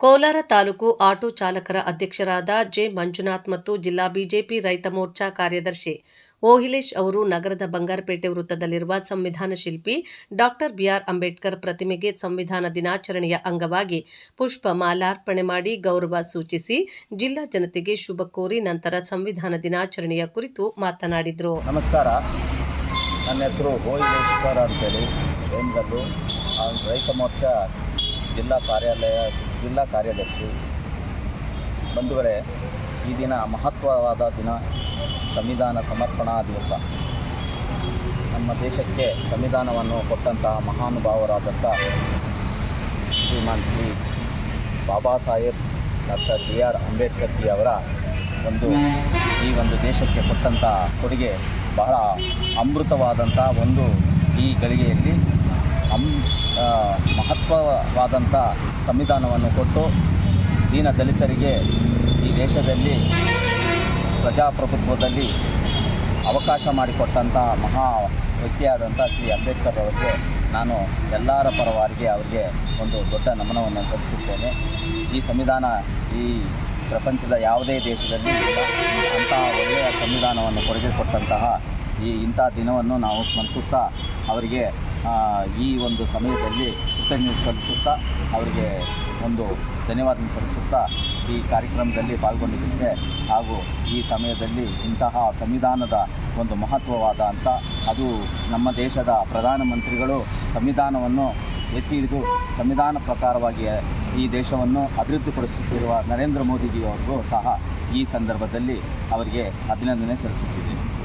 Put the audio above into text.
Kolar taluk auto ಚಾಲಕರ ಅಧ್ಯಕ್ಷರಾದ J Manjunath ಮತ್ತು ಜಿಲ್ಲಾ ಬಿಜೆಪಿ ರೈತ ಮೋರ್ಚಾ ಕಾರ್ಯದರ್ಶಿ ಓಹಿಲೇಶ್ ಅವರು ನಗರದ ಬಂಗಾರಪೇಟೆ ವೃತ್ತದಲ್ಲಿರುವ ಸಂವಿಧಾನ ಶಿಲ್ಪಿ ಡಾಕ್ಟರ್ ಬಿಆರ್ ಅಂಬೇಡ್ಕರ್ ಪ್ರತಿಮೆಗೆ ಸಂವಿಧಾನ ದಿನಾಚರಣೆಯ ಅಂಗವಾಗಿ ಪುಷ್ಪ ಮಾಲಾರ್ಪಣೆ ಮಾಡಿ ಗೌರವ ಸೂಚಿಸಿ ಜಿಲ್ಲಾ ಜನತೆಗೆ ಶುಭ ಕೋರಿ ನಂತರ ಸಂವಿಧಾನ ದಿನಾಚರಣೆಯ ಕುರಿತು ಮಾತನಾಡಿದರು. ನಮಸ್ಕಾರ. ನನ್ನ ಹೆಸರು ಅಂತೇಳಿ. ರೈತ ಮೋರ್ಚಾ ಜಿಲ್ಲಾ ಕಾರ್ಯಾಲಯ ಜಿಲ್ಲಾ ಕಾರ್ಯದರ್ಶಿ ಬಂಧುಗಳೇ, ಈ ದಿನ ಮಹತ್ವವಾದ ದಿನ, ಸಂವಿಧಾನ ಸಮರ್ಪಣಾ ದಿವಸ. ನಮ್ಮ ದೇಶಕ್ಕೆ ಸಂವಿಧಾನವನ್ನು ಕೊಟ್ಟಂತಹ ಮಹಾನುಭಾವರಾದಂಥ Shriman Shri Baba Saheb doctor B R Ambedkar ji ಅವರ ಒಂದು ಈ ಒಂದು ದೇಶಕ್ಕೆ ಕೊಟ್ಟಂಥ ಕೊಡುಗೆ ಬಹಳ ಅಮೃತವಾದಂಥ ಒಂದು ಈ ಗಳಿಗೆಯಲ್ಲಿ ಮಹತ್ವವಾದಂಥ ಸಂವಿಧಾನವನ್ನು ಕೊಟ್ಟು ದೀನ ದಲಿತರಿಗೆ ಈ ದೇಶದಲ್ಲಿ ಪ್ರಜಾಪ್ರಭುತ್ವದಲ್ಲಿ ಅವಕಾಶ ಮಾಡಿಕೊಟ್ಟಂಥ ಮಹಾ ವ್ಯಕ್ತಿಯಾದಂಥ ಶ್ರೀ ಅಂಬೇಡ್ಕರ್ ಅವರಿಗೆ ನಾನು ಎಲ್ಲರ ಪರವಾಗಿ ಅವರಿಗೆ ಒಂದು ದೊಡ್ಡ ನಮನವನ್ನು ಸಲ್ಲಿಸುತ್ತೇನೆ. ಈ ಸಂವಿಧಾನ ಈ ಪ್ರಪಂಚದ ಯಾವುದೇ ದೇಶದಲ್ಲಿ ಅಂತಹ ಒಳ್ಳೆಯ ಸಂವಿಧಾನವನ್ನು ಕೊಡುಗೆ ಕೊಟ್ಟಂತಹ ಈ ಇಂಥ ದಿನವನ್ನು ನಾವು ಸ್ಮರಿಸುತ್ತಾ ಅವರಿಗೆ ಈ ಒಂದು ಸಮಯದಲ್ಲಿ ಕೃತಜ್ಞತೆ ಸಲ್ಲಿಸುತ್ತಾ ಅವರಿಗೆ ಒಂದು ಧನ್ಯವಾದ ಸಲ್ಲಿಸುತ್ತಾ ಈ ಕಾರ್ಯಕ್ರಮದಲ್ಲಿ ಪಾಲ್ಗೊಂಡಿದ್ದಕ್ಕೆ ಹಾಗೂ ಈ ಸಮಯದಲ್ಲಿ ಇಂತಹ ಸಂವಿಧಾನದ ಒಂದು ಮಹತ್ವವಾದ ಅಂತ ಅದು ನಮ್ಮ ದೇಶದ ಪ್ರಧಾನಮಂತ್ರಿಗಳು ಸಂವಿಧಾನವನ್ನು ಎತ್ತಿ ಹಿಡಿದು ಸಂವಿಧಾನ ಪ್ರಕಾರವಾಗಿ ಈ ದೇಶವನ್ನು ಅಭಿವೃದ್ಧಿಪಡಿಸುತ್ತಿರುವ ನರೇಂದ್ರ ಮೋದಿಜಿಯವರಿಗೂ ಸಹ ಈ ಸಂದರ್ಭದಲ್ಲಿ ಅವರಿಗೆ ಅಭಿನಂದನೆ ಸಲ್ಲಿಸುತ್ತಿದ್ದೀನಿ.